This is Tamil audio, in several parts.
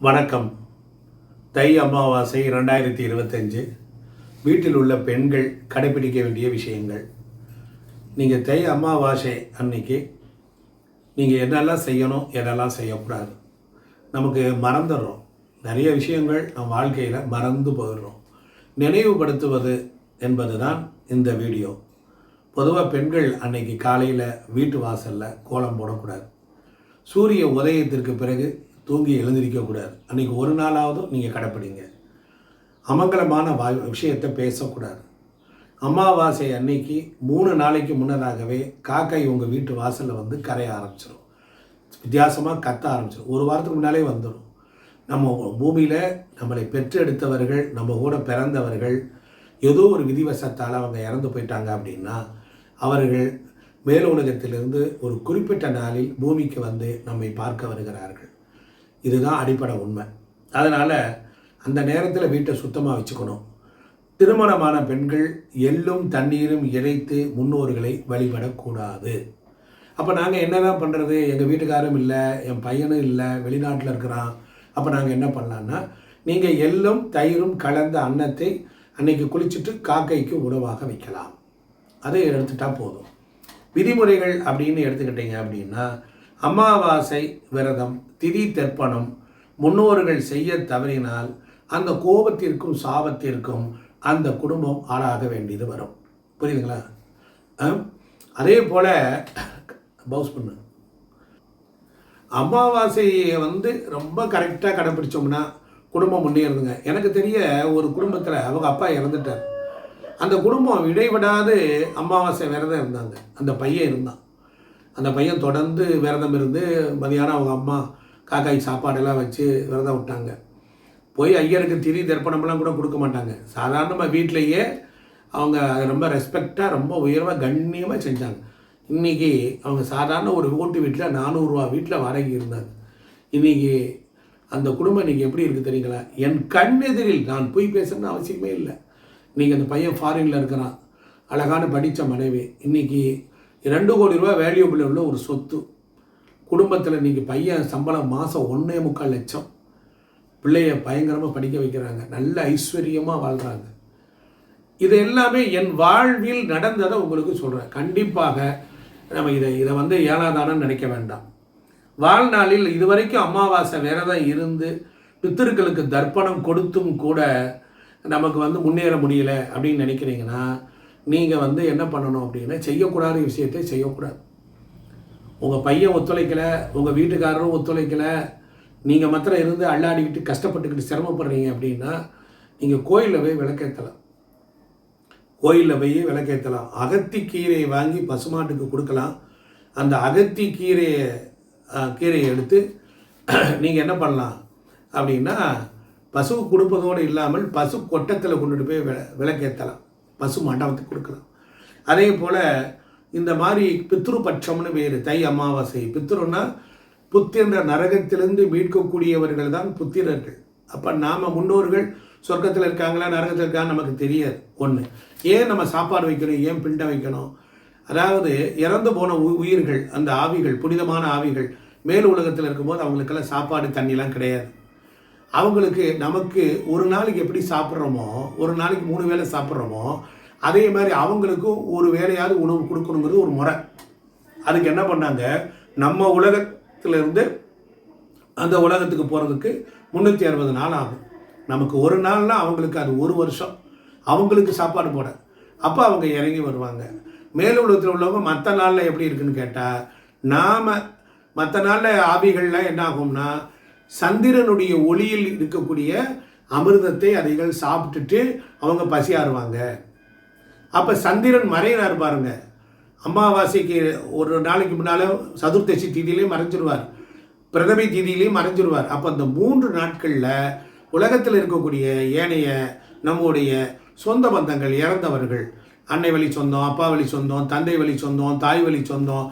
வணக்கம். தை அமாவாசை ரெண்டாயிரத்தி இருபத்தஞ்சு. வீட்டில் உள்ள பெண்கள் கடைபிடிக்க வேண்டிய விஷயங்கள். நீங்கள் தை அமாவாசை அன்னைக்கு நீங்கள் என்னெல்லாம் செய்யணும் என்னெல்லாம் செய்யக்கூடாது? நமக்கு மறந்துடுறோம். நிறைய விஷயங்கள் நம் வாழ்க்கையில் மறந்து போயிடுறோம். நினைவுபடுத்துவது என்பது தான் இந்த வீடியோ. பொதுவாக பெண்கள் அன்னைக்கு காலையில் வீட்டு வாசலில் கோலம் போடக்கூடாது. சூரிய உதயத்திற்கு பிறகு தூங்கி எழுந்திருக்கக்கூடாது அன்றைக்கி ஒரு நாளாவதும் நீங்கள் கடைப்பிடிங்க. அமங்கலமான வா விஷயத்தை பேசக்கூடாது. அமாவாசை அன்னைக்கு மூணு நாளைக்கு முன்னதாகவே காக்கை உங்கள் வீட்டு வாசலில் வந்து கரைய ஆரம்பிச்சிடும் வித்தியாசமாக கத்த ஆரம்பிச்சிடும் ஒரு வாரத்துக்கு முன்னாலே வந்துடும் நம்ம பூமியில் நம்மளை பெற்றெடுத்தவர்கள் நம்ம கூட பிறந்தவர்கள் ஏதோ ஒரு விதிவசத்தால் அவங்க இறந்து போயிட்டாங்க அப்படின்னா அவர்கள் மேலுலகத்திலிருந்து ஒரு குறிப்பிட்ட நாளில் பூமிக்கு வந்து நம்மை பார்க்க வருகிறார்கள். இதுதான் அடிப்படை உண்மை. அதனால் அந்த நேரத்தில் வீட்டை சுத்தமாக வச்சுக்கணும். திருமணமான பெண்கள் எள்ளும் தண்ணீரும் இறைத்து முன்னோர்களை வழிபடக்கூடாது. அப்போ நாங்கள் என்ன தான் பண்ணுறது எங்கள் வீட்டுக்காரும் இல்லை என் பையனும் இல்லை வெளிநாட்டில் இருக்கிறான். அப்போ நாங்கள் என்ன பண்ணலான்னா நீங்கள் எள்ளும் தயிரும் கலந்த அன்னத்தை அன்னைக்கு குளிச்சுட்டு காக்கைக்கு உணவாக வைக்கலாம். அதை எடுத்துட்டா போதும். விதிமுறைகள் அப்படின்னு எடுத்துக்கிட்டீங்க அப்படின்னா அமாவாசை விரதம் திதி தெற்பனம் முன்னோர்கள் செய்ய தவறினால் அந்த கோபத்திற்கும் சாபத்திற்கும் அந்த குடும்பம் ஆளாக வேண்டியது வரும். புரியுதுங்களா? ஆ? அதே போல் பவுஸ் பண்ணு. அமாவாசையை வந்து ரொம்ப கரெக்டாக கடைப்பிடிச்சோம்னா குடும்பம் முன்னேறுதுங்க. எனக்கு தெரிய ஒரு குடும்பத்தில் அவங்க அப்பா இறந்துட்டார். அந்த குடும்பம் இடைவிடாது அமாவாசை விரதம் இருந்தாங்க. அந்த பையன் இருந்தான். அந்த பையன் தொடர்ந்து விரதம் இருந்து மதியானம் அவங்க அம்மா காக்காய் சாப்பாடெல்லாம் வச்சு விரதம் விட்டாங்க. போய் ஐயருக்கு திரி தர்ப்பணம்லாம் கூட கொடுக்க மாட்டாங்க. சாதாரணமாக வீட்டிலையே அவங்க அதை ரொம்ப ரெஸ்பெக்டாக ரொம்ப உயர்வாக கண்ணியமாக செஞ்சாங்க. இன்றைக்கி அவங்க சாதாரண ஒரு ஓட்டு வீட்டில் நானூறுரூவா வீட்டில் வாடகை இருந்தாங்க. இன்றைக்கி அந்த குடும்பம் இன்றைக்கி எப்படி இருக்குது தெரியுங்களா? என் கண்ணெதிரில் நான் போய் பேசணும்னு அவசியமே இல்லை. இன்றைக்கி அந்த பையன் ஃபாரினில் இருக்கிறான். அழகான படித்த மனைவி. இன்றைக்கி ரெண்டு கோடி ரூபா வேல்யூபிள் உள்ள ஒரு சொத்து. குடும்பத்தில் இன்றைக்கி பையன் சம்பளம் மாதம் ஒன்றே முக்கால் லட்சம். பிள்ளைய பயங்கரமாக படிக்க வைக்கிறாங்க. நல்ல ஐஸ்வர்யமாக வாழ்கிறாங்க இது எல்லாமே என் வாழ்வில் நடந்ததை உங்களுக்கு சொல்கிறேன் கண்டிப்பாக நம்ம இதை இதை வந்து ஏனாதானன்னு நினைக்க வேண்டாம். வாழ்நாளில் இதுவரைக்கும் அமாவாசை விரதம் இருந்து பித்திருக்களுக்கு தர்ப்பணம் கொடுத்தும் கூட நமக்கு வந்து முன்னேற முடியலை அப்படின்னு நினைக்கிறீங்கன்னா நீங்கள் வந்து என்ன பண்ணணும் அப்படின்னா செய்யக்கூடாத விஷயத்தை செய்யக்கூடாது. உங்கள் பையன் ஒத்துழைக்கலை உங்கள் வீட்டுக்காரரும் ஒத்துழைக்கலை நீங்கள் மாத்திரம் இருந்து அள்ளாடிக்கிட்டு கஷ்டப்பட்டுக்கிட்டு சிரமப்படுறீங்க அப்படின்னா நீங்கள் கோயிலில் போய் விளக்கேற்றலாம் கோயிலில் போய் விளக்கேற்றலாம் அகத்தி கீரையை வாங்கி பசுமாட்டுக்கு கொடுக்கலாம். அந்த அகத்தி கீரையை கீரையை எடுத்து நீங்கள் என்ன பண்ணலாம் அப்படின்னா பசுவு கொடுப்பதோடு இல்லாமல் பசு கொட்டத்தில் கொண்டுட்டு போய் விள விளக்கேற்றலாம் பசு மண்டபத்துக்கு கொடுக்கலாம் அதே போல் இந்த மாதிரி பித்ருபட்சம்னு வேறு தை அமாவாசை. பித்ருன்னா புத்திர நரகத்திலிருந்து மீட்கக்கூடியவர்கள் தான் புத்திரர்கள். அப்போ நாம் முன்னோர்கள் சொர்க்கத்தில் இருக்காங்களா நரகத்தில் இருக்காங்க நமக்கு தெரியாது. ஒன்று ஏன் நம்ம சாப்பாடு வைக்கணும் ஏன் பிண்டை வைக்கணும்? அதாவது இறந்து போன உ- உயிர்கள் அந்த ஆவிகள் புனிதமான ஆவிகள் மேல் உலகத்தில் இருக்கும்போது அவங்களுக்கெல்லாம் சாப்பாடு தண்ணிலாம் கிடையாது. அவங்களுக்கு நமக்கு ஒரு நாளைக்கு எப்படி சாப்பிட்றோமோ ஒரு நாளைக்கு மூணு வேளை சாப்பிட்றோமோ அதே மாதிரி அவங்களுக்கும் ஒரு வேலையாவது உணவு கொடுக்கணுங்கிறது ஒரு முறை. அதுக்கு என்ன பண்ணாங்க? நம்ம உலகத்திலிருந்து அந்த உலகத்துக்கு போகிறதுக்கு முந்நூற்றி அறுபது நாள் ஆகும். நமக்கு ஒரு நாள்னால் அவங்களுக்கு அது ஒரு வருஷம். அவங்களுக்கு சாப்பாடு போட. அப்போ அவங்க இறங்கி வருவாங்க. மேல் உலகத்தில் உள்ளவங்க மற்ற நாளில் எப்படி இருக்குன்னு கேட்டால் நாம் மற்ற நாளில் ஆவிகள்லாம் என்ன ஆகும்னா சந்திரனுடைய ஒளியில் இருக்கக்கூடிய அமிர்தத்தை அதைகள் சாப்பிட்டுட்டு அவங்க பசியாறுவாங்க. அப்போ சந்திரன் மறையிறார் பாருங்க. அமாவாசைக்கு ஒரு நாளைக்கு முன்னால் சதுர்த்தசி தீதியிலே மறைஞ்சிருவார். பிரதமை தீதியிலையும் மறைஞ்சிருவார். அப்போ அந்த மூன்று நாட்களில் உலகத்தில் இருக்கக்கூடிய ஏனைய நம்முடைய சொந்த பந்தங்கள் இறந்தவர்கள் அன்னை வழி சொந்தம் அப்பா வழி சொந்தம் தந்தை வழி சொந்தம் தாய் வழி சொந்தம்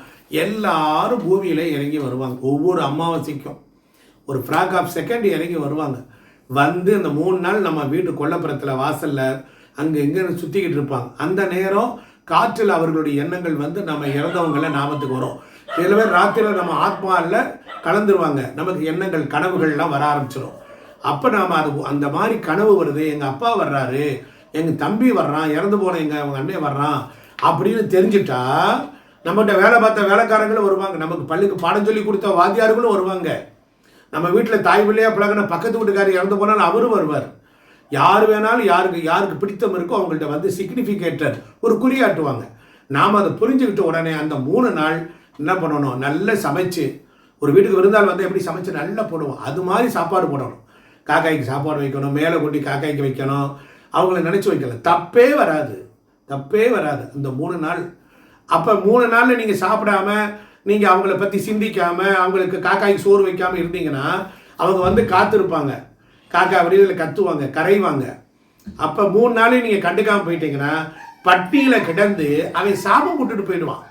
எல்லாரும் பூமியில் இறங்கி வருவாங்க. ஒவ்வொரு அமாவாசைக்கும். ஒரு ஃப்ராக் ஆஃப் செகண்ட் இறங்கி வருவாங்க. வந்து அந்த மூணு நாள் நம்ம வீட்டு கொல்லப்புறத்தில் வாசலில் அங்கே எங்கே சுற்றிக்கிட்டு இருப்பாங்க. அந்த நேரம் காற்றில் அவர்களுடைய எண்ணங்கள் வந்து நம்ம இறந்தவங்கள ஞாபகத்துக்கு வரும். சில பேர் ராத்திரியில் நம்ம ஆத்மாவில் கலந்துருவாங்க. நமக்கு எண்ணங்கள் கனவுகள்லாம் வர ஆரம்பிச்சிடும் அப்போ நாம் அது அந்த மாதிரி கனவு வருது. எங்கள் அப்பா வர்றாரு. எங்கள் தம்பி வர்றான். இறந்து போன எங்கள் அவங்க அண்ணன் வர்றான். அப்படின்னு தெரிஞ்சிட்டா நம்மகிட்ட வேலை பார்த்த வேலைக்காரங்களும் வருவாங்க. நமக்கு பள்ளிக்கு பாடம் சொல்லி கொடுத்த வாத்தியார்களும் வருவாங்க. நம்ம வீட்டில் தாய் பிள்ளையாக பழகின பக்கத்து வீட்டுக்காரர் இறந்து போனாலும் அவரும் வருவார். யார் வேணாலும் யாருக்கு யாருக்கு பிடித்தம் இருக்கோ அவங்கள்ட்ட வந்து சிக்னிஃபிகேட்டர் ஒரு குறியாட்டுவாங்க. நாம் அதை புரிஞ்சுக்கிட்ட உடனே அந்த மூணு நாள் என்ன பண்ணணும்? நல்லா சமைச்சு ஒரு வீட்டுக்கு விருந்தாள் வந்து எப்படி சமைச்சு நல்லா போடுவோம். அது மாதிரி சாப்பாடு போடணும். காக்காய்க்கு சாப்பாடு வைக்கணும் மேலே கொட்டி காக்காய்க்கு வைக்கணும். அவங்கள நினச்சி வைக்கல. தப்பே வராது. தப்பே வராது. இந்த மூணு நாள். அப்போ மூணு நாளில் நீங்கள் சாப்பிடாம நீங்கள் அவங்கள பற்றி சிந்திக்காமல் அவங்களுக்கு காக்காய்க்கு சோறு வைக்காமல் இருந்தீங்கன்னா அவங்க வந்து காத்திருப்பாங்க. காக்கா வடிவில் கத்துவாங்க கரைவாங்க. அப்போ மூணு நாளையும் நீங்கள் கண்டுக்காமல் போயிட்டீங்கன்னா பட்டியில் கிடந்து அவன் சாபம் விட்டுட்டு போயிடுவான்.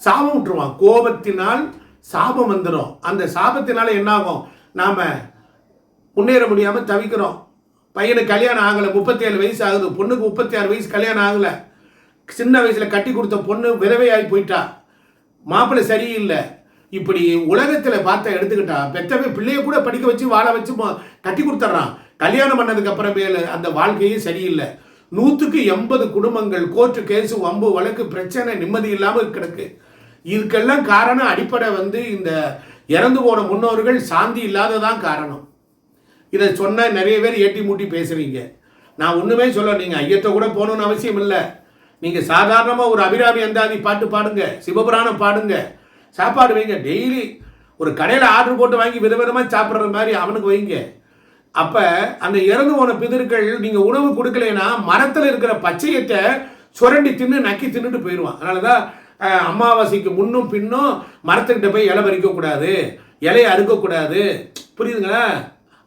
சாபம் விட்டுருவான். கோபத்தினால் சாபம் வந்துடும் அந்த சாபத்தினால என்ன ஆகும் நாம் முன்னேற முடியாமல் தவிக்கிறோம். பையனுக்கு கல்யாணம் ஆகலை முப்பத்தேழு வயசு ஆகுது. பொண்ணுக்கு முப்பத்தி ஆறு வயசு கல்யாணம் ஆகலை. சின்ன வயசில் கட்டி கொடுத்த பொண்ணு விதவையாகி போயிட்டா. மாப்பிள்ளை சரியில்லை. இப்படி உலகத்தில் பார்த்த எடுத்துக்கிட்டா பெற்றவே பிள்ளைய கூட படிக்க வச்சு வாழ வச்சு கட்டி கொடுத்துட்றான். கல்யாணம் பண்ணதுக்கு அப்புறமே அந்த வாழ்க்கையே சரியில்லை. நூற்றுக்கு எண்பது குடும்பங்கள் கோர்ட்டு கேஸு வம்பு வழக்கு பிரச்சனை நிம்மதி இல்லாமல் கிடக்கு. இதுக்கெல்லாம் காரணம் அடிப்படை வந்து இந்த இறந்து போன முன்னோர்கள் சாந்தி இல்லாததான் காரணம். இதை சொன்ன நிறைய பேர் ஏட்டி மூட்டி பேசுறீங்க நான் ஒன்றுமே சொல்ல நீங்கள் ஐயத்தை கூட போகணும்னு அவசியம் இல்லை. நீங்கள் சாதாரணமாக ஒரு அபிராமி அந்தாதி பாட்டு பாடுங்க சிவபுராணம் பாடுங்க. சாப்பாடு வைங்க டெய்லி ஒரு கடையில் ஆர்டர் போட்டு வாங்கி விதவிதமாக சாப்பிட்ற மாதிரி அவனுக்கு வைங்க. அப்போ அந்த இறந்து போன பிதர்கள் நீங்கள் உணவு கொடுக்கலைன்னா மரத்தில் இருக்கிற பச்சையத்தை சுரண்டி தின்னு நக்கி தின்னுட்டு போயிடுவான். அதனால தான் அமாவாசைக்கு முன்னும் பின்னும் மரத்துக்கிட்ட போய் இலை பறிக்கக்கூடாது இலையை அறுக்கக்கூடாது புரியுதுங்களா?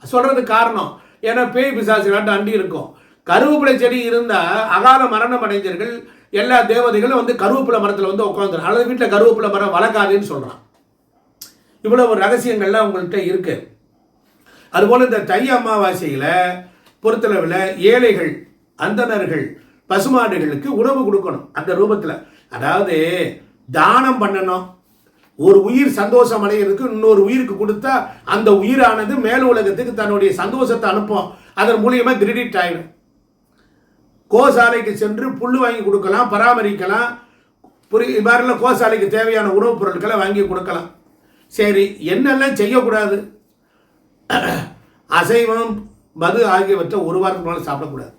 சொல்கிறது காரணம். ஏன்னா பேய் பிசாசுகளாட்டு அண்டி இருக்கும். கருவேப்பிலை செடி இருந்தால் அகால மரணம் அடைஞ்சர்கள். எல்லா தேவதைகளும் வந்து கருவேப்பிலை மரத்தில் வந்து உட்காந்துரும் அல்லது வீட்டில் கருவேப்பிலை மரம் வளர்க்காதுன்னு சொல்றான். இவ்வளவு ரகசியங்கள்லாம் உங்கள்கிட்ட இருக்கு. அதுபோல் இந்த தை அமாவாசையில் பொறுத்தளவில் ஏழைகள் அந்தணர்கள் பசுமாடுகளுக்கு உணவு கொடுக்கணும் அந்த ரூபத்தில். அதாவது தானம் பண்ணணும். ஒரு உயிர் சந்தோஷம் அடைகிறதுக்கு இன்னொரு உயிருக்கு கொடுத்தா அந்த உயிரானது மேல் உலகத்துக்கு தன்னுடைய சந்தோஷத்தை அனுப்பும். அதன் மூலியமாக கிரெடிட் ஆகிடும் கோசாலைக்கு சென்று புல் வாங்கி கொடுக்கலாம் பராமரிக்கலாம். புரி இது கோசாலைக்கு தேவையான உணவுப் பொருட்களை வாங்கி கொடுக்கலாம். சரி என்னெல்லாம் செய்யக்கூடாது? அசைவம் மது ஆகியவற்றை ஒரு வாரத்துக்கு மேலே சாப்பிடக்கூடாது.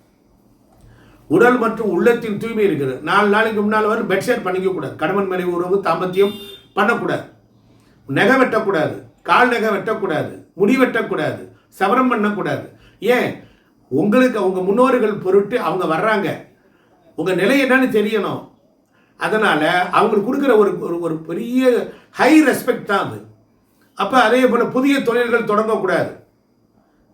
உடல் மற்றும் உள்ளத்தின் தூய்மை இருக்குது நாலு நாளைக்கு முன்னால் வந்து பெட்ஷேட் பண்ணிக்க கூடாது கணவன் மனைவி உறவு தாம்பத்தியம் பண்ணக்கூடாது. நகை வெட்டக்கூடாது. கால் நகை வெட்டக்கூடாது. முடி வெட்டக்கூடாது. சவரம் பண்ணக்கூடாது. ஏன்? உங்களுக்கு அவங்க முன்னோர்கள் பொருட்டு அவங்க வர்றாங்க. உங்கள் நிலை என்னன்னு தெரியணும். அதனால் அவங்களுக்கு கொடுக்குற ஒரு ஒரு- ஒரு பெரிய ஹை ரெஸ்பெக்ட் தான் அது. அப்போ அதே போல் புதிய தொழில்கள் தொடங்கக்கூடாது.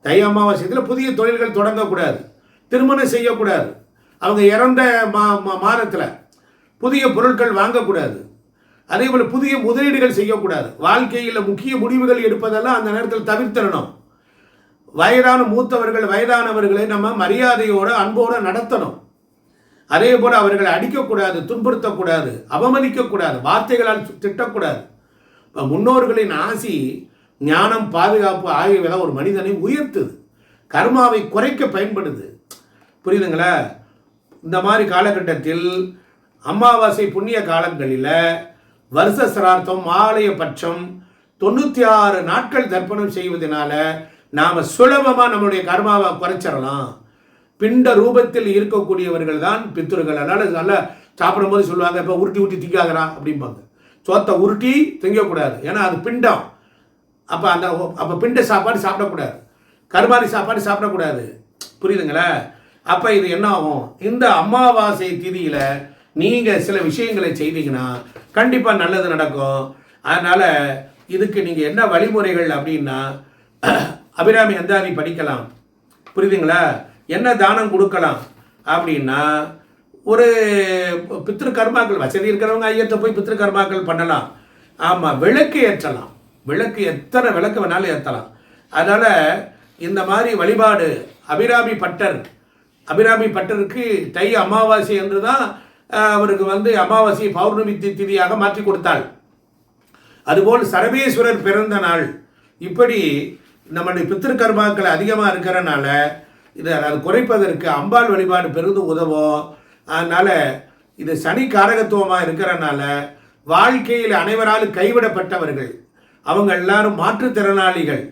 தை அமாவாசையத்தில் புதிய தொழில்கள் தொடங்கக்கூடாது. திருமணம் செய்யக்கூடாது. அவங்க இறந்த மா மா- மாதத்தில் புதிய பொருட்கள் வாங்கக்கூடாது. அதே போல் புதிய முதலீடுகள் செய்யக்கூடாது. வாழ்க்கையில் முக்கிய முடிவுகள் எடுப்பதெல்லாம் அந்த நேரத்தில் தவிர்த்திடணும். வயதான மூத்தவர்கள் வயதானவர்களை நம்ம மரியாதையோடு அன்போடு நடத்தணும். அதே போல் அவர்களை அடிக்கக்கூடாது துன்புறுத்தக்கூடாது அவமதிக்கக்கூடாது வார்த்தைகளால் திட்டக்கூடாது. இப்போ முன்னோர்களின் ஆசி ஞானம் பாதுகாப்பு ஆகியவைதான் ஒரு மனிதனை உயர்த்துது. கர்மாவை குறைக்க பயன்படுது. புரியுதுங்களா? இந்த மாதிரி காலகட்டத்தில் அமாவாசை புண்ணிய காலங்களில் வருஷ சிரார்த்தம் ஆலய பட்சம் தொண்ணூற்றி ஆறு நாட்கள் தர்ப்பணம் செய்வதனால நாம் சுலபமாக நம்மளுடைய கர்மாவை குறைச்சிடலாம். பிண்ட ரூபத்தில் இருக்கக்கூடியவர்கள் தான் பித்துர்கள் அதனால் நல்லா சாப்பிடும் போது சொல்லுவாங்க இப்போ உருட்டி உருட்டி திங்காதரா அப்படிம்பாங்க. சோத்தை உருட்டி திங்கக்கூடாது. ஏன்னா அது பிண்டம். அப்போ அந்த அப்போ பிண்ட சாப்பாடு சாப்பிடக்கூடாது. கருமாரி சாப்பாடு சாப்பிடக்கூடாது. புரியுதுங்களா? அப்போ இது என்ன ஆகும்? இந்த அமாவாசை திதியில் நீங்கள் சில விஷயங்களை செய்தீங்கன்னா கண்டிப்பாக நல்லது நடக்கும். அதனால் இதுக்கு நீங்கள் என்ன வழிமுறைகள் அப்படின்னா அபிராமி அந்தாதி படிக்கலாம். புரியுதுங்களா? என்ன தானம் கொடுக்கலாம்? அப்படின்னா ஒரு பித்ரு கர்மாக்கள் வசதி இருக்கிறவங்க ஐயத்தை போய் பித்ரு கர்மாக்கள் பண்ணலாம். ஆமாம் விளக்கு ஏற்றலாம். விளக்கு எத்தனை விளக்கு வேணாலும் ஏற்றலாம். அதனால் இந்த மாதிரி வழிபாடு அபிராமி பட்டர் அபிராமி பட்டருக்கு தை அமாவாசை என்று தான் அவருக்கு வந்து அமாவாசை பௌர்ணமி திதியாக மாற்றி கொடுத்தாள். அதுபோல் சரபேஸ்வரர் பிறந்த நாள். இப்படி நம்முடைய பித்திருக்கர்மாக்கள் அதிகமாக இருக்கிறனால இதை அது குறைப்பதற்கு அம்பாள் வழிபாடு பெரிதும் உதவும். அதனால் இது சனி காரகத்துவமாக இருக்கிறனால வாழ்க்கையில் அனைவராலும் கைவிடப்பட்டவர்கள் அவங்க எல்லாரும் மாற்றுத்திறனாளிகள்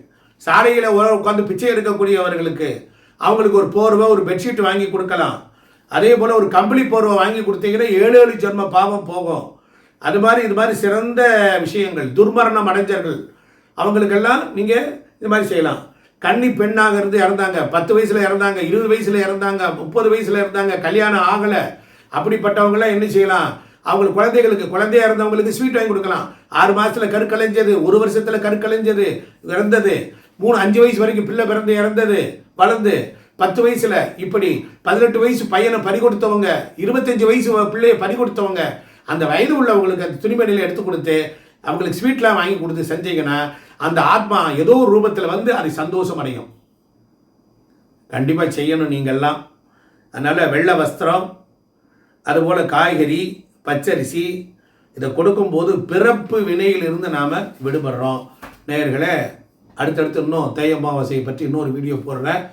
சாலையில் உட்காந்து பிச்சை எடுக்கக்கூடியவர்களுக்கு அவங்களுக்கு ஒரு போர்வை ஒரு பெட்ஷீட் வாங்கி கொடுக்கலாம். அதே போல் ஒரு கம்பளி போர்வை வாங்கி கொடுத்தீங்கன்னா ஏழு ஏழு ஜென்ம பாவம் போகும். அது மாதிரி இது மாதிரி சிறந்த விஷயங்கள் துர்மரணம் அடைஞ்சர்கள். அவங்களுக்கெல்லாம் நீங்கள் இது மாதிரி செய்யலாம். கன்னி பெண்ணாக இருந்து இறந்தாங்க. பத்து வயசில் இறந்தாங்க இருபது வயசில் இறந்தாங்க முப்பது வயசில் இறந்தாங்க கல்யாணம் ஆகலை. அப்படிப்பட்டவங்களாம் என்ன செய்யலாம்? அவங்களுக்கு குழந்தைகளுக்கு குழந்தையா இருந்தவங்களுக்கு ஸ்வீட் வாங்கி கொடுக்கலாம். ஆறு மாதத்தில் கருக்கலைஞ்சது ஒரு வருஷத்தில் கருக்கலைஞ்சது இறந்தது. மூணு அஞ்சு வயசு வரைக்கும் பிள்ளை பிறந்து இறந்தது வளர்ந்து. பத்து வயசில் இப்படி பதினெட்டு வயசு பையனை பறி கொடுத்தவங்க இருபத்தஞ்சு வயசு பிள்ளைய பறி கொடுத்தவங்க அந்த வயது உள்ளவங்களுக்கு அந்த துணிமணியில் எடுத்து கொடுத்து அவங்களுக்கு ஸ்வீட்லாம் வாங்கி கொடுத்து செஞ்சீங்கன்னா அந்த ஆத்மா ஏதோ ஒரு ரூபத்தில் வந்து அதை சந்தோஷம் அடையும். கண்டிப்பாக செய்யணும் நீங்கள்லாம். அதனால் வெள்ளை வஸ்திரம் அதுபோல் காய்கறி பச்சரிசி இதை கொடுக்கும்போது பிறப்பு வினையிலிருந்து நாம் விடுபடுறோம். நேயர்களே அடுத்தடுத்து இன்னும் தை அமாவாசையை பற்றி இன்னொரு வீடியோ போடுறேன்.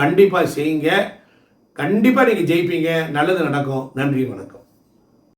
கண்டிப்பாக செய்யுங்க. கண்டிப்பாக நீங்கள் ஜெயிப்பீங்க. நல்லது நடக்கும். நன்றி வணக்கம்.